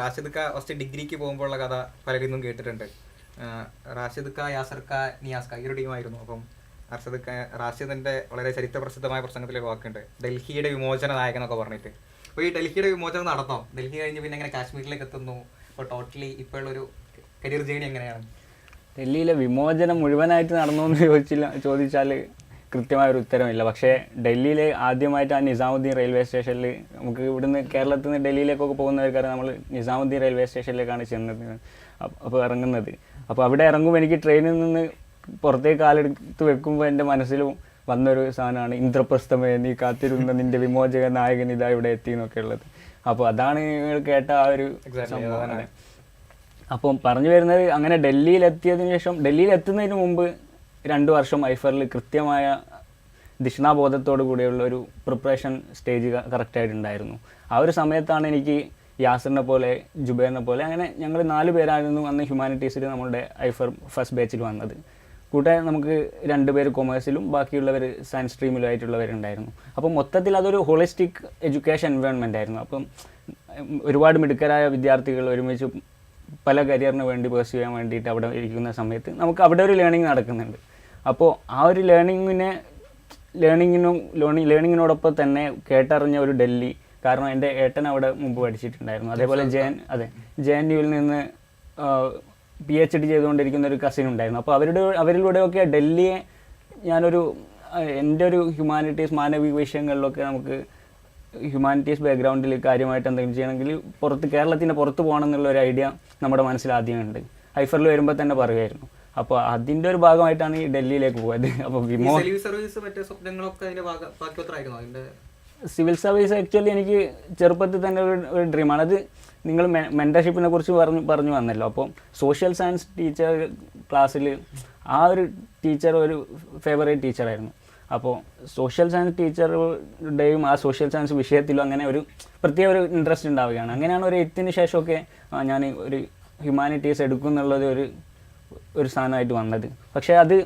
Rashid ഖാ first ഡിഗ്രിക്ക് പോകുമ്പോഴുള്ള കഥ പലരിൽ നിന്നും കേട്ടിട്ടുണ്ട്. ഖാ നിയാസ് ഖാ ഈ ഒരു ടീമായിരുന്നു. അപ്പം റാഷിദ് ഖാ റാഷിദിന്റെ വളരെ ചരിത്ര പ്രസിദ്ധമായ പ്രസംഗത്തിലൊരു വാക്കുണ്ട്. ഡൽഹിയുടെ വിമോചന നായകൻ എന്നൊക്കെ പറഞ്ഞിട്ട്. അപ്പോൾ ഈ ഡൽഹിയുടെ വിമോചനം നടന്നോ ഡൽഹി കഴിഞ്ഞ് പിന്നെ എങ്ങനെ കാശ്മീരിലേക്ക് എത്തുന്നു. അപ്പോൾ ടോട്ടലി ഇപ്പോഴുള്ളൊരു കരിയർ ജേണി എങ്ങനെയാണ്? ഡൽഹിയിലെ വിമോചനം മുഴുവനായിട്ട് നടന്നു എന്ന് ചോദിച്ചില്ല ചോദിച്ചാൽ കൃത്യമായ ഒരു ഉത്തരമില്ല. പക്ഷേ ഡൽഹിയിൽ ആദ്യമായിട്ട് ആ നിസാമുദ്ദീൻ റെയിൽവേ സ്റ്റേഷനിൽ നമുക്ക് ഇവിടുന്ന് കേരളത്തിൽ നിന്ന് ഡൽഹിയിലേക്കൊക്കെ പോകുന്നവർക്കറിയാം നമ്മൾ നിസാമുദ്ദീൻ റെയിൽവേ സ്റ്റേഷനിലേക്കാണ് ചെന്നത് അപ്പോൾ ഇറങ്ങുന്നത്. അപ്പോൾ അവിടെ ഇറങ്ങുമ്പോൾ എനിക്ക് ട്രെയിനിൽ നിന്ന് പുറത്തേക്ക് കാലെടുത്ത് വെക്കുമ്പോൾ എന്റെ മനസ്സിലും വന്നൊരു സാധനമാണ് ഇന്ദ്രപ്രസ്ഥമേ നീ കാത്തിരുന്ന നിന്റെ വിമോചക നായകൻ ഇതാ ഇവിടെ എത്തി എന്നൊക്കെ ഉള്ളത്. അപ്പോൾ അതാണ് നിങ്ങൾ കേട്ട ആ ഒരു സംഭവം. അപ്പം പറഞ്ഞു വരുന്നത് അങ്ങനെ ഡൽഹിയിൽ എത്തിയതിനു ശേഷം ഡൽഹിയിൽ എത്തുന്നതിന് മുമ്പ് രണ്ട് വർഷം ഐഫറിൽ കൃത്യമായ ദിഷ്ണാബോധത്തോടു കൂടിയുള്ള ഒരു പ്രിപ്പറേഷൻ സ്റ്റേജ് കറക്റ്റായിട്ടുണ്ടായിരുന്നു ആ ഒരു സമയത്താണ് എനിക്ക് യാസറിനെ പോലെ ജുബേറിനെ പോലെ അങ്ങനെ ഞങ്ങൾ നാല് പേരായിരുന്നു അന്ന് ഹ്യൂമാനിറ്റീസിൽ നമ്മളുടെ ഐഫർ ഫസ്റ്റ് ബാച്ചിൽ വന്നത്. കൂട്ടെ നമുക്ക് രണ്ട് പേര് കൊമേഴ്സിലും ബാക്കിയുള്ളവർ സയൻസ് സ്ട്രീമിലും ആയിട്ടുള്ളവരുണ്ടായിരുന്നു. അപ്പം മൊത്തത്തിൽ അതൊരു ഹോളിസ്റ്റിക് എഡ്യൂക്കേഷൻ എൻവയോൺമെന്റ് ആയിരുന്നു. അപ്പം ഒരുപാട് മിടുക്കരായ വിദ്യാർത്ഥികൾ ഒരുമിച്ച് പല കരിയറിന് വേണ്ടി പേഴ്സ് ചെയ്യാൻ വേണ്ടിയിട്ട് അവിടെ ഇരിക്കുന്ന സമയത്ത് നമുക്ക് അവിടെ ഒരു ലേണിംഗ് നടക്കുന്നുണ്ട്. അപ്പോൾ ആ ഒരു ലേണിങ്ങിനെ ലേണിങ്ങിനും ലേണിംഗ് ലേണിങ്ങിനോടൊപ്പം തന്നെ കേട്ടറിഞ്ഞ ഒരു ഡൽഹി. കാരണം എന്റെ ഏട്ടൻ അവിടെ മുമ്പ് പഠിച്ചിട്ടുണ്ടായിരുന്നു. അതേപോലെ ജയൻ അതെ ജെ എൻ യുവിൽ നിന്ന് പി എച്ച് ഡി ചെയ്തുകൊണ്ടിരിക്കുന്ന ഒരു കസിൻ ഉണ്ടായിരുന്നു. അപ്പോൾ അവരുടെ അവരിലൂടെയൊക്കെ ഡൽഹിയെ ഞാനൊരു എന്റെ ഒരു ഹ്യൂമാനിറ്റീസ് മാനവിക വിഷയങ്ങളിലൊക്കെ നമുക്ക് ഹ്യൂമാനിറ്റീസ് ബാക്ക്ഗ്രൗണ്ടിൽ കാര്യമായിട്ട് എന്തെങ്കിലും ചെയ്യണമെങ്കിൽ പുറത്ത് കേരളത്തിന്റെ പുറത്ത് പോകണം എന്നുള്ള ഒരു ഐഡിയ നമ്മുടെ മനസ്സിൽ ആദ്യമുണ്ട്. ഹൈഫറിൽ വരുമ്പോൾ തന്നെ പറയുമായിരുന്നു. അപ്പോൾ അതിന്റെ ഒരു ഭാഗമായിട്ടാണ് ഈ ഡൽഹിയിലേക്ക് പോയത്. അപ്പോൾ വിമോ സിവിൽ സർവീസ് മറ്റേ സ്വപ്നങ്ങളൊക്കെ സിവിൽ സർവീസ് ആക്ച്വലി എനിക്ക് ചെറുപ്പത്തിൽ തന്നെ ഒരു ഒരു ഡ്രീമാണ് അത് നിങ്ങൾ മെന്റർഷിപ്പിനെ കുറിച്ച് പറഞ്ഞു പറഞ്ഞു വന്നല്ലോ. അപ്പോൾ സോഷ്യൽ സയൻസ് ടീച്ചർ ക്ലാസ്സിൽ ആ ഒരു ടീച്ചർ ഒരു ഫേവറേറ്റ് ടീച്ചറായിരുന്നു അപ്പോൾ സോഷ്യൽ സയൻസ് ടീച്ചറുടെയും ആ സോഷ്യൽ സയൻസ് വിഷയത്തിലും അങ്ങനെ ഒരു പ്രത്യേക ഒരു ഇൻട്രസ്റ്റ് ഉണ്ടാവുകയാണ്. അങ്ങനെയാണ് ഒരു എയ്ത്തിന് ശേഷമൊക്കെ ഞാൻ ഒരു ഹ്യൂമാനിറ്റീസ് എടുക്കും എന്നുള്ളത് ഒരു ഒരു സാധനമായിട്ട് വന്നത്. പക്ഷേ അത്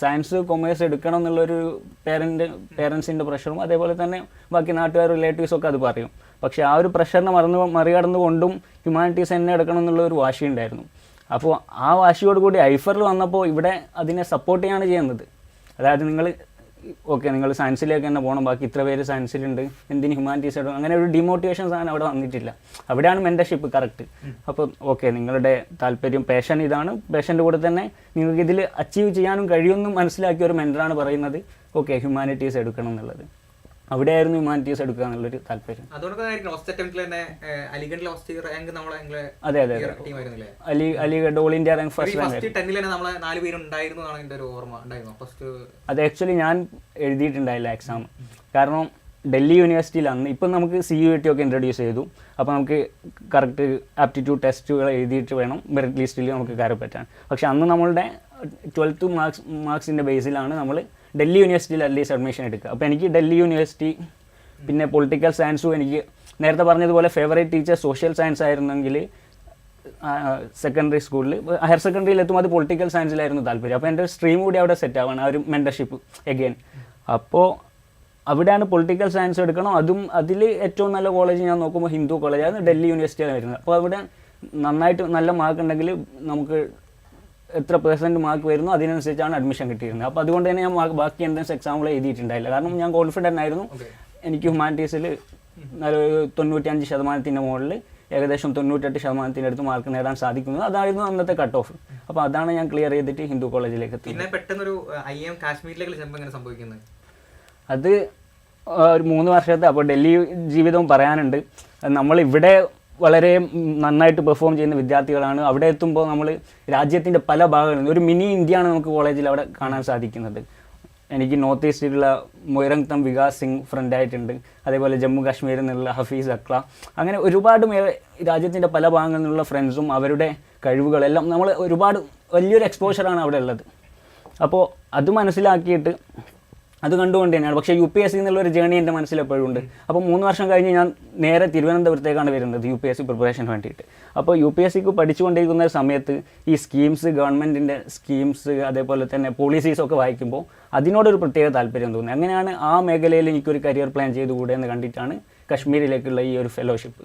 സയൻസ് കൊമേഴ്സ് എടുക്കണം എന്നുള്ളൊരു പേരന്റ് പേരൻസിന്റെ പ്രഷറും അതേപോലെ തന്നെ ബാക്കി നാട്ടുകാർ റിലേറ്റീവ്സും ഒക്കെ അത് പറയും. പക്ഷേ ആ ഒരു പ്രഷറിനെ മറന്ന് മറികടന്നുകൊണ്ടും ഹ്യൂമാനിറ്റീസ് തന്നെ എടുക്കണം എന്നുള്ള ഒരു വാശി ഉണ്ടായിരുന്നു. അപ്പോൾ ആ വാശിയോട് കൂടി ഐഫറിൽ വന്നപ്പോൾ ഇവിടെ അതിനെ സപ്പോർട്ട് ചെയ്യാണ് ചെയ്യുന്നത്. അതായത് നിങ്ങൾ ഓക്കെ നിങ്ങൾ സയൻസിലേക്ക് തന്നെ പോകണം ബാക്കി ഇത്ര പേര് സയൻസിലുണ്ട് എന്തിന് ഹ്യൂമാനിറ്റീസ് എടുക്കണം അങ്ങനെ ഒരു ഡിമോട്ടിവേഷൻ സാധനം അവിടെ വന്നിട്ടില്ല. അവിടെയാണ് മെന്റർഷിപ്പ് കറക്റ്റ് അപ്പോൾ ഓക്കെ നിങ്ങളുടെ താല്പര്യം പേഷൻ ഇതാണ്. പാഷന്റെ കൂടെ തന്നെ നിങ്ങൾക്ക് ഇതിൽ അച്ചീവ് ചെയ്യാനും കഴിയുമെന്നും മനസ്സിലാക്കിയ ഒരു മെന്ററാണ് പറയുന്നത്. ഓക്കെ ഹ്യൂമാനിറ്റീസ് എടുക്കണം എന്നുള്ളത്. അവിടെയായിരുന്നു ഹ്യൂമാനിറ്റീസ് എടുക്കുക എന്നുള്ളൊരു താല്പര്യം. അതെ അതെ അതെ. Ali Aligarh all India rank first അത് ആക്ച്വലി ഞാൻ എഴുതിയിട്ടുണ്ടായില്ല എക്സാം കാരണം ഡൽഹി യൂണിവേഴ്സിറ്റിയിൽ അന്ന് ഇപ്പം നമുക്ക് സി യു ടി ഒക്കെ ഇൻട്രൊഡ്യൂസ് ചെയ്തു. അപ്പോൾ നമുക്ക് കറക്റ്റ് ആപ്റ്റിറ്റ്യൂഡ് ടെസ്റ്റുകൾ എഴുതിയിട്ട് വേണം മെറിറ്റ് ലിസ്റ്റിൽ നമുക്ക് കയറി പറ്റാൻ പക്ഷെ അന്ന് നമ്മളുടെ ട്വൽത്ത് മാർക്സ് മാർക്സിന്റെ ബേസിലാണ് നമ്മൾ ഡൽഹി യൂണിവേഴ്സിറ്റിയിൽ അറ്റ്ലീസ്റ്റ് അഡ്മിഷൻ എടുക്കുക. അപ്പോൾ എനിക്ക് ഡൽഹി യൂണിവേഴ്സിറ്റി പിന്നെ പൊളിറ്റിക്കൽ സയൻസും എനിക്ക് നേരത്തെ പറഞ്ഞതുപോലെ ഫേവറേറ്റ് ടീച്ചർ സോഷ്യൽ സയൻസ് ആയിരുന്നെങ്കിൽ സെക്കൻഡറി സ്കൂളിൽ ഹയർ സെക്കൻഡറിയിൽ എത്തുമ്പോൾ അത് പൊളിറ്റിക്കൽ സയൻസിലായിരുന്നു താല്പര്യം. അപ്പോൾ എന്റെ സ്ട്രീം കൂടി അവിടെ സെറ്റ് ആവാണ് ആ ഒരു മെന്റർഷിപ്പ് എഗെയിൻ അപ്പോൾ അവിടെയാണ് പൊളിറ്റിക്കൽ സയൻസ് എടുക്കണം? അതും അതിൽ ഏറ്റവും നല്ല കോളേജ് ഞാൻ നോക്കുമ്പോൾ ഹിന്ദു കോളേജാണ് ഡൽഹി യൂണിവേഴ്സിറ്റിയാണ് വരുന്നത്. അപ്പോൾ അവിടെ നന്നായിട്ട് നല്ല മാർക്ക് ഉണ്ടെങ്കിൽ നമുക്ക് എത്ര പെർസെന്റ് മാർക്ക് വരുന്നു അതിനനുസരിച്ചാണ് അഡ്മിഷൻ കിട്ടിയിരുന്നത്. അപ്പോൾ അതുകൊണ്ട് തന്നെ ഞാൻ ബാക്കി എൻട്രൻസ് എക്സാമുകൾ എഴുതിയിട്ടുണ്ടായില്ല. കാരണം ഞാൻ കോൺഫിഡന്റ് ആയിരുന്നു. എനിക്ക് ഹ്യൂമാനിറ്റീസിൽ നല്ലൊരു തൊണ്ണൂറ്റിയഞ്ച് ശതമാനത്തിന്റെ മുകളിൽ ഏകദേശം തൊണ്ണൂറ്റെട്ട് ശതമാനത്തിന്റെ അടുത്ത് മാർക്ക് നേടാൻ സാധിക്കുന്നത്. അതായിരുന്നു അന്നത്തെ കട്ട് ഓഫ് അപ്പോൾ അതാണ് ഞാൻ ക്ലിയർ ചെയ്തിട്ട് ഹിന്ദു കോളേജിലേക്ക് എത്തി പിന്നെ പെട്ടെന്നൊരു ഐ എം കാശ്മീരിലേക്ക് എങ്ങനെ സംഭവിക്കുന്നത് അത് ഒരു മൂന്ന് വർഷത്തെ അപ്പോൾ ഡൽഹി ജീവിതവും പറയാനുണ്ട്. നമ്മൾ ഇവിടെ വളരെ നന്നായിട്ട് പെർഫോം ചെയ്യുന്ന വിദ്യാർത്ഥികളാണ്. അവിടെ എത്തുമ്പോൾ നമ്മൾ രാജ്യത്തിന്റെ പല ഭാഗങ്ങളിൽ ഒരു മിനി ഇന്ത്യയാണ് നമുക്ക് കോളേജിൽ അവിടെ കാണാൻ സാധിക്കുന്നത്. എനിക്ക് നോർത്ത് ഈസ്റ്റിലുള്ള മൊയ്രംഗ് തം വികാസ് സിംഗ് ഫ്രണ്ട് ആയിട്ടുണ്ട്. അതേപോലെ ജമ്മു കാശ്മീരിൽ നിന്നുള്ള ഹഫീസ് അക്ല. അങ്ങനെ ഒരുപാട് മേലെ രാജ്യത്തിന്റെ പല ഭാഗങ്ങളിൽ നിന്നുള്ള ഫ്രണ്ട്സും അവരുടെ കഴിവുകളെല്ലാം നമ്മൾ ഒരുപാട് വലിയൊരു എക്സ്പോഷറാണ് അവിടെ ഉള്ളത്. അപ്പോൾ അത് മനസ്സിലാക്കിയിട്ട് അത് കണ്ടുകൊണ്ട് തന്നെയാണ്. പക്ഷേ യു പി എസ് സി എന്നുള്ളൊരു ജേണി എന്റെ മനസ്സിൽ എപ്പോഴും ഉണ്ട്. അപ്പോൾ മൂന്ന് വർഷം കഴിഞ്ഞ് ഞാൻ നേരെ തിരുവനന്തപുരത്തേക്കാണ് വരുന്നത് യു പി എസ് സി പ്രിപ്പറേഷന് വേണ്ടിയിട്ട്. അപ്പോൾ യു പി എസ് സിക്ക് പഠിച്ചുകൊണ്ടിരിക്കുന്ന സമയത്ത് ഈ സ്കീംസ് ഗവൺമെന്റിന്റെ സ്കീംസ് അതേപോലെ തന്നെ പോളിസീസ് ഒക്കെ വായിക്കുമ്പോൾ അതിനോടൊരു പ്രത്യേക താല്പര്യം തോന്നി. അങ്ങനെയാണ് ആ മേഖലയിൽ എനിക്കൊരു കരിയർ പ്ലാൻ ചെയ്തുകൂടെ എന്ന് കണ്ടിട്ടാണ് കശ്മീരിലേക്കുള്ള ഈ ഒരു ഫെലോഷിപ്പ്